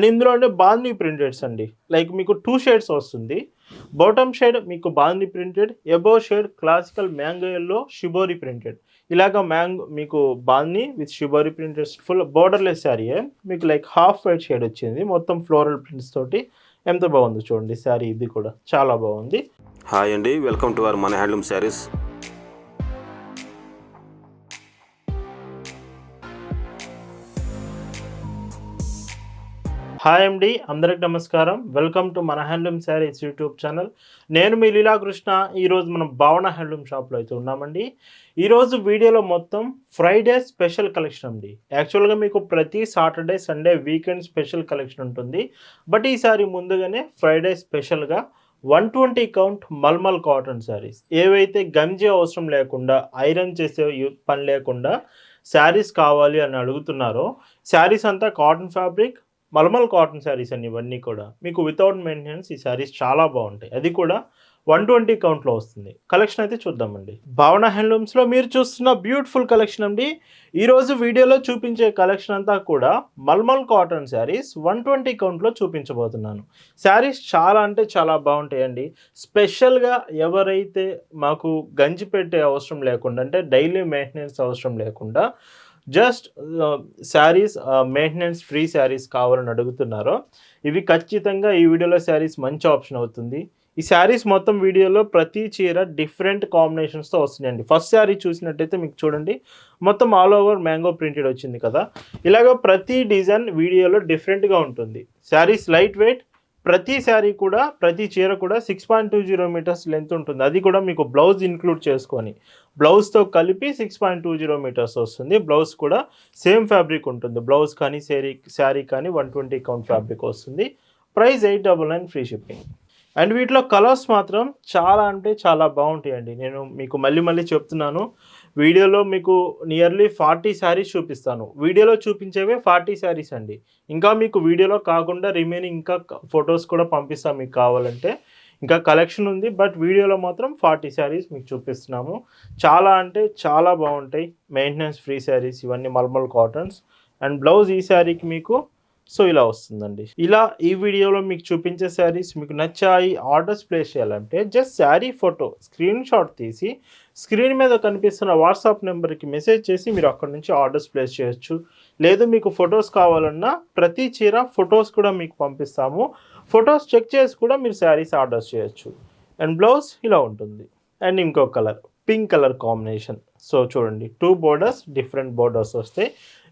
And ఇందులో అంటే ప్రింటెడ్స్ అండి. లైక్ మీకు టూ షేడ్స్ వస్తుంది. బాటమ్ షేడ్ మీకు bandhi printed above shade classical mango yellow shibori printed. ఇలాగ మ్యాంగో మీకు bandhi with shibori printeds full borderless sari మీకు లైక్ హాఫ్ వైట్ షేడ్ వచ్చింది. మొత్తం ఫ్లోరల్ ప్రింట్స్ తోటి ఎంత బాగుంది చూడండి. శారీ ఇది కూడా చాలా బాగుంది. హాయ్ అండి. వెల్కమ్ టు అవర్ మన హ్యాండ్లూమ్ శారీస్. హాయ్ అండి అందరికి నమస్కారం. వెల్కమ్ టు మన హ్యాండ్లూమ్ శారీస్ యూట్యూబ్ ఛానల్. నేను మీ లీలాకృష్ణ ఈరోజు మనం భావన హ్యాండ్లూమ్ షాప్లో అయితే ఉన్నామండి. ఈరోజు వీడియోలో మొత్తం ఫ్రైడే స్పెషల్ కలెక్షన్ అండి. యాక్చువల్గా మీకు ప్రతి Saturday Sunday weekend special collection ఉంటుంది. బట్ ఈసారి ముందుగానే ఫ్రైడే స్పెషల్గా one twenty count malmal cotton saris. ఏవైతే గంజి అవసరం లేకుండా ఐరన్ చేసే పని లేకుండా శారీస్ కావాలి అని అడుగుతున్నారో శారీస్ అంతా cotton fabric malmal cotton saris అండి ఇవన్నీ కూడా. మీకు వితౌట్ మెయింటెనెన్స్ ఈ శారీస్ చాలా బాగుంటాయి. అది కూడా వన్ ట్వంటీ కౌంట్లో వస్తుంది. కలెక్షన్ అయితే చూద్దామండి. భావన హ్యాండ్లూమ్స్లో మీరు చూస్తున్న బ్యూటిఫుల్ కలెక్షన్ అండి. ఈరోజు వీడియోలో చూపించే కలెక్షన్ అంతా కూడా malmal cotton saris one twenty కౌంట్లో చూపించబోతున్నాను. శారీస్ చాలా అంటే చాలా బాగుంటాయండి. స్పెషల్గా ఎవరైతే మాకు గంజి పెట్టే అవసరం లేకుండా అంటే డైలీ మెయింటెనెన్స్ అవసరం లేకుండా just saris maintenance free saris కావాలని అడుగుతున్నారో ఇవి ఖచ్చితంగా ఈ వీడియోలో శారీస్ మంచి ఆప్షన్ అవుతుంది. ఈ శారీస్ మొత్తం వీడియోలో ప్రతి చీర డిఫరెంట్ కాంబినేషన్స్తో వస్తున్నాయండి. ఫస్ట్ శారీ చూసినట్టయితే మీకు చూడండి మొత్తం ఆల్ ఓవర్ మ్యాంగో ప్రింటెడ్ వచ్చింది కదా. ఇలాగ ప్రతి డిజైన్ వీడియోలో డిఫరెంట్గా ఉంటుంది. శారీస్ లైట్ వెయిట్ ప్రతి శారీ కూడా ప్రతి చీర కూడా six point two zero metres length ఉంటుంది. అది కూడా మీకు బ్లౌజ్ ఇన్క్లూడ్ చేసుకొని బ్లౌజ్తో కలిపి six point two zero metres వస్తుంది. బ్లౌజ్ కూడా సేమ్ ఫ్యాబ్రిక్ ఉంటుంది. బ్లౌజ్ కానీ శారీ శారీ కానీ వన్ ట్వంటీ కౌంట్ ఫ్యాబ్రిక్ వస్తుంది. Price eight double nine free shipping and వీటిలో కలర్స్ మాత్రం చాలా అంటే చాలా బాగుంటాయండి. నేను మీకు మళ్ళీ మళ్ళీ చెప్తున్నాను. వీడియోలో మీకు నియర్లీ ఫార్టీ శారీస్ చూపిస్తాను. వీడియోలో చూపించేవే ఫార్టీ శారీస్ అండి. ఇంకా మీకు వీడియోలో కాకుండా రిమైనింగ్ ఇంకా ఫొటోస్ కూడా పంపిస్తాను మీకు కావాలంటే. ఇంకా కలెక్షన్ ఉంది బట్ వీడియోలో మాత్రం ఫార్టీ శారీస్ మీకు చూపిస్తున్నాము. చాలా అంటే చాలా బాగుంటాయి. మెయింటెనెన్స్ ఫ్రీ శారీస్ ఇవన్నీ మల్మల్ కాటన్స్. అండ్ బ్లౌజ్ ఈ శారీకి మీకు సో ఇలా వస్తుందండి. ఇలా ఈ వీడియోలో మీకు చూపించే శారీస్ మీకు నచ్చాయి ఆర్డర్స్ ప్లేస్ చేయాలంటే just sari photo screen shot తీసి స్క్రీన్ మీద కనిపిస్తున్న వాట్సాప్ నెంబర్కి మెసేజ్ చేసి మీరు అక్కడ నుంచి ఆర్డర్స్ ప్లేస్ చేయొచ్చు. లేదు మీకు ఫొటోస్ కావాలన్నా ప్రతి చీర ఫొటోస్ కూడా మీకు పంపిస్తాము. ఫొటోస్ చెక్ చేసి కూడా మీరు శారీస్ ఆర్డర్స్ చేయొచ్చు. అండ్ బ్లౌజ్ ఇలా ఉంటుంది. అండ్ ఇంకో colour. Pink colour combination. So చూడండి టూ బోర్డర్స్ డిఫరెంట్ బోర్డర్స్ వస్తాయి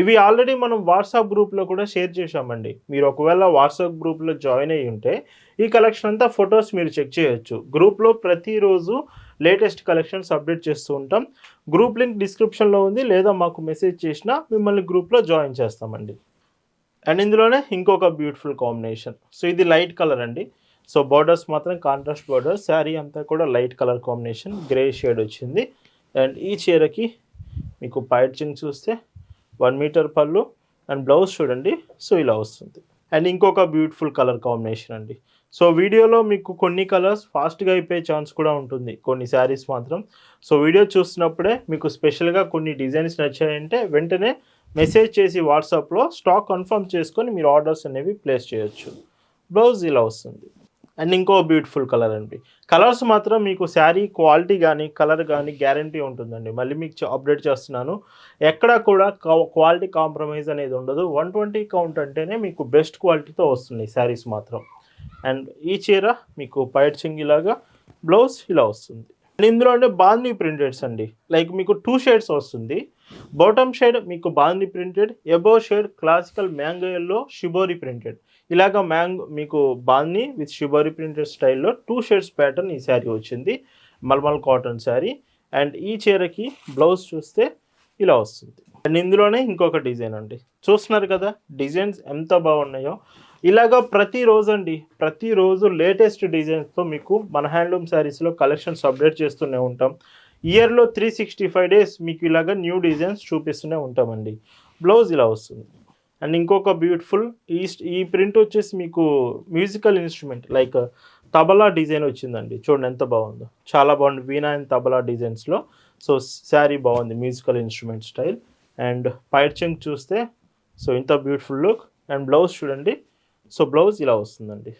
ఇవి ఆల్రెడీ మనం వాట్సాప్ గ్రూప్లో కూడా షేర్ చేశామండి. మీరు ఒకవేళ వాట్సాప్ గ్రూప్లో జాయిన్ అయ్యి ఉంటే ఈ కలెక్షన్ అంతా ఫొటోస్ మీరు చెక్ చేయొచ్చు. గ్రూప్లో ప్రతిరోజు లేటెస్ట్ కలెక్షన్స్ అప్డేట్ చేస్తూ ఉంటాం. గ్రూప్ లింక్ డిస్క్రిప్షన్లో ఉంది లేదా మాకు మెసేజ్ చేసినా మిమ్మల్ని గ్రూప్లో జాయిన్ చేస్తామండి. అండ్ ఇందులోనే ఇంకొక బ్యూటిఫుల్ కాంబినేషన్ సో ఇది లైట్ కలర్ అండి. సో బార్డర్స్ మాత్రం కాంట్రాస్ట్ బార్డర్ శారీ అంతా కూడా light colour combination grey shade వచ్చింది. అండ్ ఈ చీరకి మీకు పైచింగ్ చూస్తే వన్ మీటర్ పళ్ళు అండ్ బ్లౌజ్ చూడండి సో ఇలా వస్తుంది. అండ్ ఇంకొక బ్యూటిఫుల్ కలర్ కాంబినేషన్ అండి. సో వీడియోలో మీకు కొన్ని కలర్స్ ఫాస్ట్గా అయిపోయే ఛాన్స్ కూడా ఉంటుంది కొన్ని శారీస్ మాత్రం. సో వీడియో చూస్తున్నప్పుడే మీకు స్పెషల్గా కొన్ని డిజైన్స్ నచ్చాయంటే వెంటనే మెసేజ్ చేసి వాట్సాప్లో స్టాక్ కన్ఫర్మ్ చేసుకొని మీరు ఆర్డర్స్ అనేవి ప్లేస్ చేయొచ్చు. బ్లౌజ్ ఇలా వస్తుంది. అండ్ ఇంకో బ్యూటిఫుల్ కలర్ అండి. కలర్స్ మాత్రం మీకు శారీ క్వాలిటీ కానీ కలర్ కానీ గ్యారంటీ ఉంటుందండి. మళ్ళీ మీకు అప్డేట్ చేస్తున్నాను. ఎక్కడ కూడా క్వాలిటీ కాంప్రమైజ్ అనేది ఉండదు. వన్ ట్వంటీ కౌంట్ అంటేనే మీకు బెస్ట్ క్వాలిటీతో వస్తున్నాయి శారీస్ మాత్రం. అండ్ ఈ చీర మీకు పైట్ చింగిలాగా బ్లౌజ్ ఇలా వస్తుంది. అండ్ ఇందులో అంటే బాందీ ప్రింటెడ్స్ అండి. లైక్ మీకు టూ షేడ్స్ వస్తుంది. బాటమ్ షేడ్ మీకు bandhi printed above shade classical mango shibori shibori printed. ఇలాగ మ్యాంగో మీకు బాల్ని విత్ షిబోరి ప్రింటెడ్ స్టైల్లో టూ షేడ్స్ ప్యాటర్న్ ఈ శారీ వచ్చింది. మల్మల్ కాటన్ శారీ. అండ్ ఈ చీరకి బ్లౌజ్ చూస్తే ఇలా వస్తుంది. అండ్ ఇందులోనే ఇంకొక డిజైన్ అండి. చూస్తున్నారు కదా డిజైన్స్ ఎంత బాగున్నాయో. ఇలాగా ప్రతిరోజు అండి ప్రతిరోజు లేటెస్ట్ డిజైన్స్తో మీకు మన హ్యాండ్లూమ్ శారీస్లో కలెక్షన్స్ అప్డేట్ చేస్తూనే ఉంటాం. ఇయర్లో త్రీ సిక్స్టీ ఫైవ్ డేస్ మీకు ఇలాగ న్యూ డిజైన్స్ చూపిస్తూనే ఉంటామండి. బ్లౌజ్ ఇలా వస్తుంది. అండ్ ఇంకొక బ్యూటిఫుల్ ఈ ఈ ప్రింట్ వచ్చేసి మీకు musical instrument like tabla design వచ్చిందండి. చూడండి ఎంత బాగుందో. చాలా బాగుంది. వీణా అండ్ తబలా డిజైన్స్లో. సో శారీ బాగుంది మ్యూజికల్ ఇన్స్ట్రుమెంట్ స్టైల్. అండ్ పైర్చింగ్ చూస్తే సో ఇంత బ్యూటిఫుల్ లుక్. అండ్ బ్లౌజ్ చూడండి. సో బ్లౌజ్ ఇలా వస్తుందండి.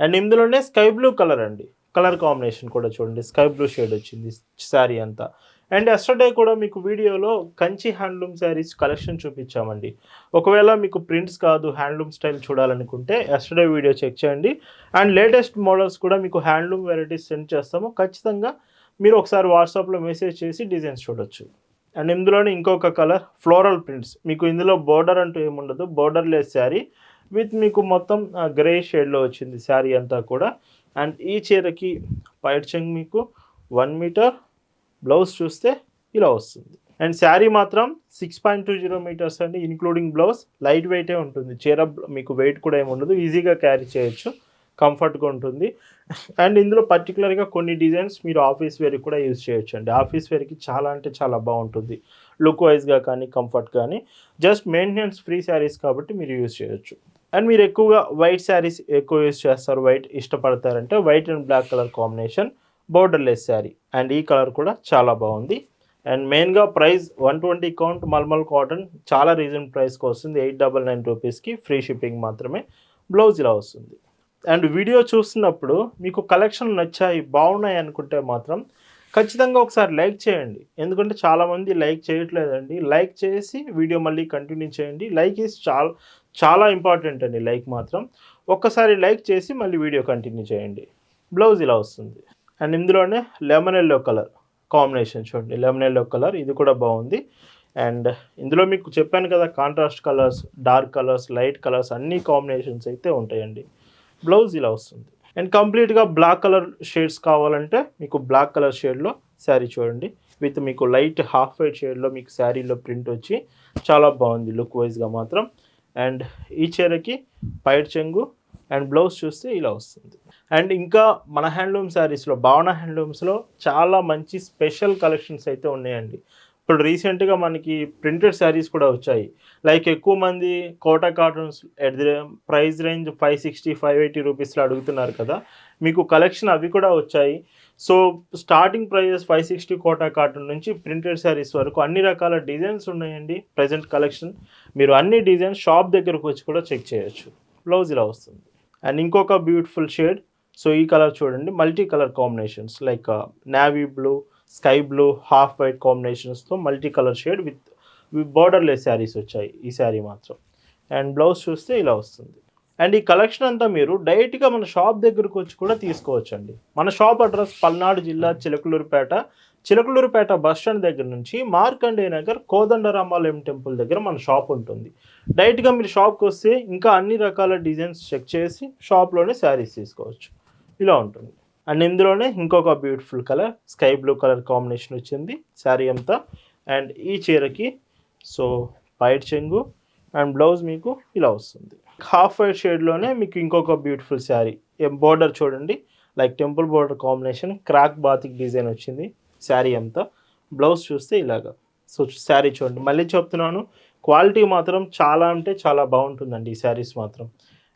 అండ్ ఇందులోనే స్కై బ్లూ కలర్ అండి. కలర్ కాంబినేషన్ కూడా చూడండి. స్కై బ్లూ షేడ్ వచ్చింది శారీ అంతా. అండ్ ఎస్టర్డే కూడా మీకు వీడియోలో కంచి హ్యాండ్లూమ్ శారీస్ కలెక్షన్ చూపించామండి. ఒకవేళ మీకు ప్రింట్స్ కాదు హ్యాండ్లూమ్ స్టైల్ చూడాలనుకుంటే ఎస్టర్డే వీడియో చెక్ చేయండి. అండ్ లేటెస్ట్ మోడల్స్ కూడా మీకు హ్యాండ్లూమ్ వెరైటీస్ సెండ్ చేస్తాము. ఖచ్చితంగా మీరు ఒకసారి వాట్సాప్లో మెసేజ్ చేసి డిజైన్స్ చూడొచ్చు. అండ్ ఇందులోనే ఇంకొక కలర్ ఫ్లోరల్ ప్రింట్స్ మీకు ఇందులో బోర్డర్ అంటూ ఏముండదు. బోర్డర్ లెస్ శారీ విత్ మీకు మొత్తం గ్రే షేడ్లో వచ్చింది శారీ అంతా కూడా. అండ్ ఈ చీరకి పైట్ చెంగ్ మీకు వన్ మీటర్ బ్లౌజ్ చూస్తే ఇలా వస్తుంది. అండ్ శారీ మాత్రం six point two zero metres అండి. ఇన్క్లూడింగ్ బ్లౌజ్ లైట్ వెయిటే ఉంటుంది. చీర మీకు వెయిట్ కూడా ఏమి ఉండదు. ఈజీగా క్యారీ చేయొచ్చు. కంఫర్ట్గా ఉంటుంది. అండ్ ఇందులో పర్టికులర్గా కొన్ని డిజైన్స్ మీరు ఆఫీస్ వేర్కి కూడా యూజ్ చేయొచ్చు అండి ఆఫీస్ వేర్కి చాలా అంటే చాలా బాగుంటుంది. లుక్ వైజ్గా కానీ కంఫర్ట్ కానీ. జస్ట్ మెయింటెనెన్స్ ఫ్రీ శారీస్ కాబట్టి మీరు యూజ్ చేయొచ్చు. అండ్ మీరు ఎక్కువగా వైట్ శారీస్ ఎక్కువ యూజ్ చేస్తారు. White ఇష్టపడతారంటే white and black colour combination borderless sari and ఈ కలర్ కూడా చాలా బాగుంది. అండ్ మెయిన్గా price one twenty count malmal cotton చాలా రీజన్ ప్రైస్కి వస్తుంది. ఎయిట్ డబల్ నైన్ రూపీస్కి ఫ్రీ షిప్పింగ్ మాత్రమే బ్లౌజ్ ఇలా వస్తుంది. అండ్ వీడియో చూస్తున్నప్పుడు మీకు కలెక్షన్ నచ్చాయి బాగున్నాయి అనుకుంటే మాత్రం ఖచ్చితంగా ఒకసారి లైక్ చేయండి. ఎందుకంటే చాలామంది లైక్ చేయట్లేదండి. లైక్ చేసి వీడియో మళ్ళీ కంటిన్యూ చేయండి. లైక్ ఈజ్ చాలా చాలా ఇంపార్టెంట్ అండి. లైక్ మాత్రం ఒక్కసారి లైక్ చేసి మళ్ళీ వీడియో కంటిన్యూ చేయండి. బ్లౌజ్ ఇలా వస్తుంది. అండ్ ఇందులోనే లెమన్ ఎల్లో కలర్ కాంబినేషన్ చూడండి. లెమన్ ఎల్లో కలర్ ఇది కూడా బాగుంది. అండ్ ఇందులో మీకు చెప్పాను కదా contrast colours dark colours light colours అన్ని కాంబినేషన్స్ అయితే ఉంటాయండి. బ్లౌజ్ ఇలా వస్తుంది. అండ్ కంప్లీట్గా బ్లాక్ కలర్ షేడ్స్ కావాలంటే మీకు బ్లాక్ కలర్ షేడ్లో శారీ చూడండి. విత్ మీకు లైట్ హాఫ్ వైట్ షేడ్లో మీకు శారీలో ప్రింట్ వచ్చి చాలా బాగుంది లుక్ వైజ్గా మాత్రం. అండ్ ఈ చీరకి పైట్ చెంగు అండ్ బ్లౌజ్ చూస్తే ఇలా వస్తుంది. అండ్ ఇంకా మన హ్యాండ్లూమ్ శారీస్లో భావన హ్యాండ్లూమ్స్లో చాలా మంచి స్పెషల్ కలెక్షన్స్ అయితే ఉన్నాయండి. ఇప్పుడు రీసెంట్గా మనకి ప్రింటెడ్ శారీస్ కూడా వచ్చాయి. లైక్ ఎక్కువ మంది Kota cottons at the price range five sixty five eighty రూపీస్లో అడుగుతున్నారు కదా మీకు కలెక్షన్ అవి కూడా వచ్చాయి. So starting prices five sixty Kota cotton నుంచి ప్రింటెడ్ శారీస్ వరకు అన్ని రకాల డిజైన్స్ ఉన్నాయండి. ప్రజెంట్ కలెక్షన్ మీరు అన్ని డిజైన్స్ షాప్ దగ్గరకు వచ్చి కూడా చెక్ చేయొచ్చు. బ్లౌజ్ ఇలా వస్తుంది. అండ్ ఇంకొక బ్యూటిఫుల్ షేడ్ సో ఈ కలర్ చూడండి multi colour combinations. Like navy blue sky blue half white కాంబినేషన్స్తో multi colour shade with with borderless saris వచ్చాయి ఈ శారీ మాత్రం. అండ్ బ్లౌజ్ చూస్తే ఇలా వస్తుంది. అండ్ ఈ కలెక్షన్ అంతా మీరు డైరెక్ట్గా మన షాప్ దగ్గరకు వచ్చి కూడా తీసుకోవచ్చండి. మన షాప్ అడ్రస్ పల్నాడు జిల్లా చిలకలూరుపేట. చిలకలూరుపేట బస్ స్టాండ్ దగ్గర నుంచి మార్కండే నగర్ కోదండరామాలయం టెంపుల్ దగ్గర మన షాప్ ఉంటుంది. డైరెక్ట్గా మీరు షాప్కి వస్తే ఇంకా అన్ని రకాల డిజైన్స్ చెక్ చేసి షాప్లోనే శారీస్ తీసుకోవచ్చు. ఇలా ఉంటుంది. అండ్ ఇందులోనే ఇంకొక beautiful colour sky blue colour combination వచ్చింది శారీ అంతా. అండ్ ఈ చీరకి సో వైట్ చెంగు అండ్ బ్లౌజ్ మీకు ఇలా వస్తుంది. హాఫ్ వైట్ షేడ్లోనే మీకు ఇంకొక బ్యూటిఫుల్ శారీ బోర్డర్ చూడండి like temple border combination crack batik design వచ్చింది శారీ అంతా. బ్లౌజ్ చూస్తే ఇలాగా. సో శారీ చూడండి. మళ్ళీ చెప్తున్నాను క్వాలిటీ మాత్రం చాలా అంటే చాలా బాగుంటుందండి ఈ శారీస్ మాత్రం.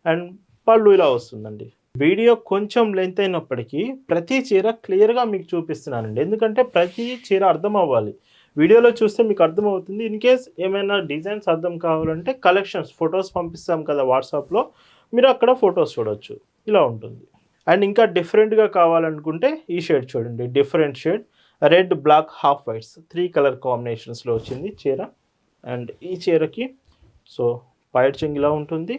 అండ్ పళ్ళు ఇలా వస్తుందండి. వీడియో కొంచెం లెంత్ అయినప్పటికీ ప్రతి చీర క్లియర్గా మీకు చూపిస్తున్నానండి. ఎందుకంటే ప్రతి చీర అర్థం అవ్వాలి. వీడియోలో చూస్తే మీకు అర్థమవుతుంది. ఇన్ కేస్ ఏమైనా డిజైన్స్ అర్థం కావాలంటే కలెక్షన్స్ ఫొటోస్ పంపిస్తాం కదా వాట్సాప్లో మీరు అక్కడ ఫొటోస్ చూడొచ్చు. ఇలా ఉంటుంది. అండ్ ఇంకా డిఫరెంట్గా కావాలనుకుంటే ఈ షేడ్ చూడండి. Different shade red black half whites three colour కాంబినేషన్స్లో వచ్చింది చీర. అండ్ ఈ చీరకి సో వైట్ చెంగ్ ఇలా ఉంటుంది.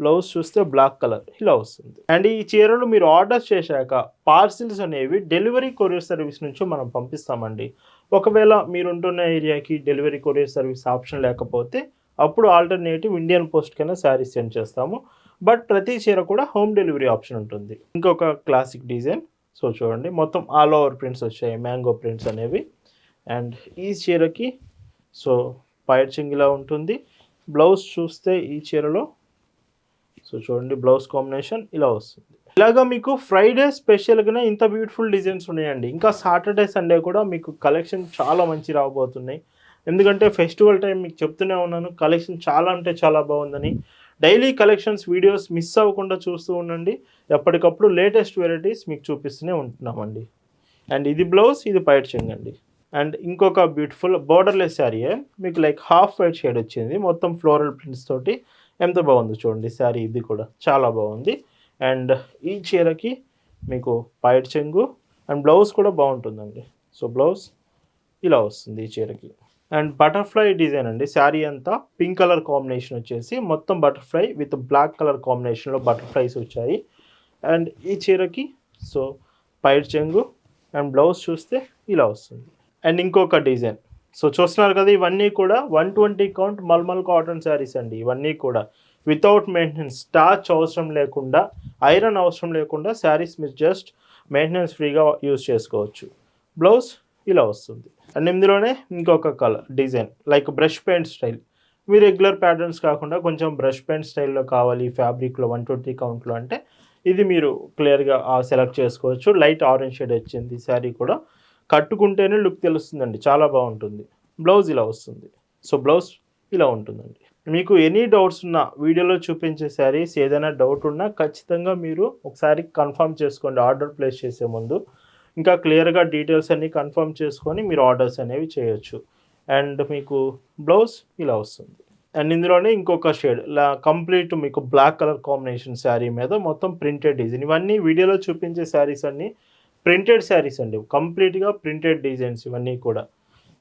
బ్లౌజ్ చూస్తే బ్లాక్ కలర్ ఇలా వస్తుంది. అండ్ ఈ చీరలు మీరు ఆర్డర్ చేశాక పార్సిల్స్ అనేవి డెలివరీ కొరియర్ సర్వీస్ నుంచి మనం పంపిస్తామండి. ఒకవేళ మీరు ఉంటున్న ఏరియాకి డెలివరీ కొరియర్ సర్వీస్ ఆప్షన్ లేకపోతే అప్పుడు ఆల్టర్నేటివ్ ఇండియన్ పోస్ట్ కైనా శారీ సెండ్ చేస్తాము. బట్ ప్రతి చీర కూడా హోమ్ డెలివరీ ఆప్షన్ ఉంటుంది. ఇంకొక క్లాసిక్ డిజైన్. సో చూడండి మొత్తం ఆల్ ఓవర్ ప్రింట్స్ వచ్చాయి మ్యాంగో ప్రింట్స్ అనేవి. అండ్ ఈ చీరకి సో పైర్ ఇలా ఉంటుంది. బ్లౌజ్ చూస్తే ఈ చీరలో సో చూడండి బ్లౌజ్ కాంబినేషన్ ఇలా వస్తుంది. ఇలాగా మీకు ఫ్రైడే స్పెషల్గానే ఇంత బ్యూటిఫుల్ డిజైన్స్ ఉన్నాయండి. ఇంకా సాటర్డే సండే కూడా మీకు కలెక్షన్ చాలా మంచి రాబోతున్నాయి. ఎందుకంటే ఫెస్టివల్ టైం మీకు చెప్తూనే ఉన్నాను కలెక్షన్ చాలా అంటే చాలా బాగుందని. డైలీ కలెక్షన్స్ వీడియోస్ మిస్ అవ్వకుండా చూస్తూ ఉండండి. ఎప్పటికప్పుడు లేటెస్ట్ వెరైటీస్ మీకు చూపిస్తూనే ఉంటున్నామండి. అండ్ ఇది బ్లౌజ్ ఇది పైట్ అండి. అండ్ ఇంకొక బ్యూటిఫుల్ బోర్డర్లెస్ శారీ మీకు లైక్ హాఫ్ వైట్ షేడ్ వచ్చింది. మొత్తం ఫ్లోరల్ ప్రింట్స్ తోటి. ఎంత బాగుంది చూడండి శారీ ఇది కూడా చాలా బాగుంది. అండ్ ఈ చీరకి మీకు పైట్ చెంగు అండ్ బ్లౌజ్ కూడా బాగుంటుందండి. సో బ్లౌజ్ ఇలా వస్తుంది ఈ చీరకి. అండ్ బటర్ఫ్లై డిజైన్ అండి శారీ అంతా పింక్ కలర్ కాంబినేషన్ వచ్చేసి మొత్తం బటర్ఫ్లై విత్ బ్లాక్ కలర్ కాంబినేషన్లో బటర్ఫ్లైస్ వచ్చాయి. అండ్ ఈ చీరకి సో పైట్ చెంగు అండ్ బ్లౌజ్ చూస్తే ఇలా వస్తుంది. అండ్ ఇంకొక డిజైన్ సో చూస్తున్నారు కదా ఇవన్నీ కూడా one twenty count malmal cotton saris అండి. ఇవన్నీ కూడా వితౌట్ మెయింటెనెన్స్ టార్చ్ అవసరం లేకుండా ఐరన్ అవసరం లేకుండా శారీస్ మీరు జస్ట్ మెయింటెనెన్స్ ఫ్రీగా యూజ్ చేసుకోవచ్చు. బ్లౌజ్ ఇలా వస్తుంది. అండ్ ఇందులోనే ఇంకొక colour design like brush paint style మీ రెగ్యులర్ ప్యాటర్న్స్ కాకుండా కొంచెం బ్రష్ పెయింట్ స్టైల్లో కావాలి ఫ్యాబ్రిక్లో వన్ ట్వంటీ కౌంట్లో అంటే ఇది మీరు క్లియర్గా సెలెక్ట్ చేసుకోవచ్చు. లైట్ ఆరెంజ్ షేడ్ వచ్చింది శారీ కూడా కట్టుకుంటేనే లుక్ తెలుస్తుందండి. చాలా బాగుంటుంది. బ్లౌజ్ ఇలా వస్తుంది. సో బ్లౌజ్ ఇలా ఉంటుందండి. మీకు ఎనీ డౌట్స్ ఉన్నా వీడియోలో చూపించే శారీస్ ఏదైనా డౌట్ ఉన్నా ఖచ్చితంగా మీరు ఒకసారి కన్ఫర్మ్ చేసుకోండి. ఆర్డర్ ప్లేస్ చేసే ముందు. ఇంకా క్లియర్గా డీటెయిల్స్ అన్నీ కన్ఫర్మ్ చేసుకొని మీరు ఆర్డర్స్ అనేవి చేయొచ్చు. అండ్ మీకు బ్లౌజ్ ఇలా వస్తుంది. అండ్ ఇందులోనే ఇంకొక షేడ్. ఇలా కంప్లీట్ మీకు బ్లాక్ కలర్ కాంబినేషన్ శారీ మీద మొత్తం ప్రింటెడ్ డిజైన్. ఇవన్నీ వీడియోలో చూపించే శారీస్ అన్నీ ప్రింటెడ్ శారీస్ అండి. కంప్లీట్గా ప్రింటెడ్ డిజైన్స్ ఇవన్నీ కూడా.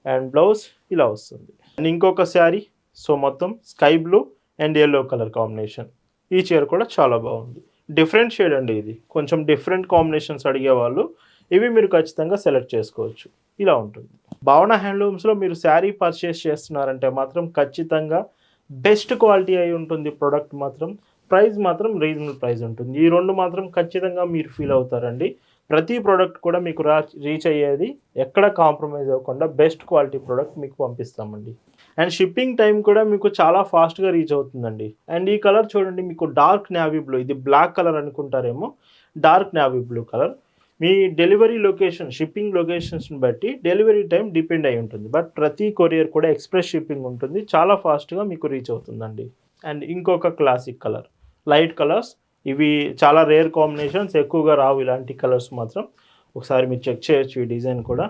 అండ్ బ్లౌజ్ ఇలా వస్తుంది. అండ్ ఇంకొక శారీ. సో మొత్తం sky blue and yellow colour combination. ఈ చీర కూడా చాలా బాగుంది. డిఫరెంట్ షేడ్ అండి ఇది. కొంచెం డిఫరెంట్ కాంబినేషన్స్ అడిగే వాళ్ళు ఇవి మీరు ఖచ్చితంగా సెలెక్ట్ చేసుకోవచ్చు. ఇలా ఉంటుంది. భావన హ్యాండ్లూమ్స్లో మీరు శారీ పర్చేస్ చేస్తున్నారంటే మాత్రం ఖచ్చితంగా బెస్ట్ క్వాలిటీ అయి ఉంటుంది. ప్రోడక్ట్ మాత్రం ప్రైస్ మాత్రం రీజనబుల్ ప్రైస్ ఉంటుంది. ఈ రెండు మాత్రం ఖచ్చితంగా మీరు ఫీల్ అవుతారండి. ప్రతి ప్రోడక్ట్ కూడా మీకు రా రీచ్ అయ్యేది ఎక్కడ కాంప్రమైజ్ అవ్వకుండా బెస్ట్ క్వాలిటీ ప్రోడక్ట్ మీకు పంపిస్తామండి. అండ్ షిప్పింగ్ టైం కూడా మీకు చాలా ఫాస్ట్గా రీచ్ అవుతుందండి. అండ్ ఈ కలర్ చూడండి మీకు డార్క్ నావీ బ్లూ ఇది బ్లాక్ కలర్ అనుకుంటారేమో డార్క్ నావీ బ్లూ కలర్. మీ డెలివరీ లొకేషన్ షిప్పింగ్ లొకేషన్స్ని బట్టి డెలివరీ టైం డిపెండ్ అయి ఉంటుంది. బట్ ప్రతి కొరియర్ కూడా ఎక్స్ప్రెస్ షిప్పింగ్ ఉంటుంది. చాలా ఫాస్ట్గా మీకు రీచ్ అవుతుందండి. అండ్ ఇంకొక క్లాసిక్ కలర్ లైట్ కలర్స్. ఇవి చాలా రేర్ కాంబినేషన్స్ ఎక్కువగా రావు ఇలాంటి కలర్స్ మాత్రం. ఒకసారి మీరు చెక్ చేయొచ్చు ఈ డిజైన్ కూడా.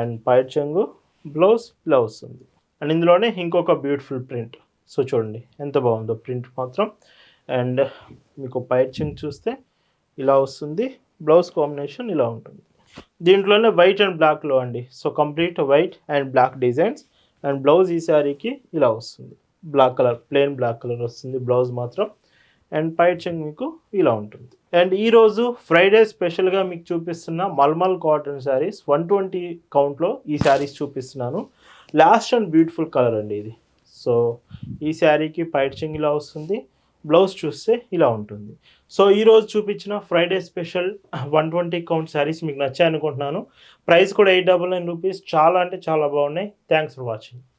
అండ్ పైట్ చెంగు బ్లౌజ్ ఇలా వస్తుంది అండ్ ఇందులోనే ఇంకొక బ్యూటిఫుల్ ప్రింట్ సో చూడండి ఎంత బాగుందో ప్రింట్ మాత్రం. అండ్ మీకు పైట్ చెంగు చూస్తే ఇలా వస్తుంది. బ్లౌజ్ కాంబినేషన్ ఇలా ఉంటుంది. దీంట్లోనే వైట్ అండ్ బ్లాక్లో అండి. So complete white and black designs and blouse ఈ శారీకి ఇలా వస్తుంది. Black colour plain black colour వస్తుంది బ్లౌజ్ మాత్రం. అండ్ పైచింగ్ చెంగ్ మీకు ఇలా ఉంటుంది. అండ్ ఈరోజు ఫ్రైడే స్పెషల్గా మీకు చూపిస్తున్న malmal cotton saris one twenty కౌంట్లో ఈ శారీస్ చూపిస్తున్నాను. లాస్ట్ అండ్ బ్యూటిఫుల్ కలర్ అండి ఇది. సో ఈ శారీకి పైచింగ్ చెంగ్ ఇలా వస్తుంది. బ్లౌజ్ చూస్తే ఇలా ఉంటుంది. సో ఈరోజు చూపించిన Friday special one twenty count saris మీకు నచ్చాయి అనుకుంటున్నాను ప్రైస్ కూడా ఎయిట్ డబల్ నైన్ రూపీస్. చాలా అంటే చాలా బాగున్నాయి. Thanks for watching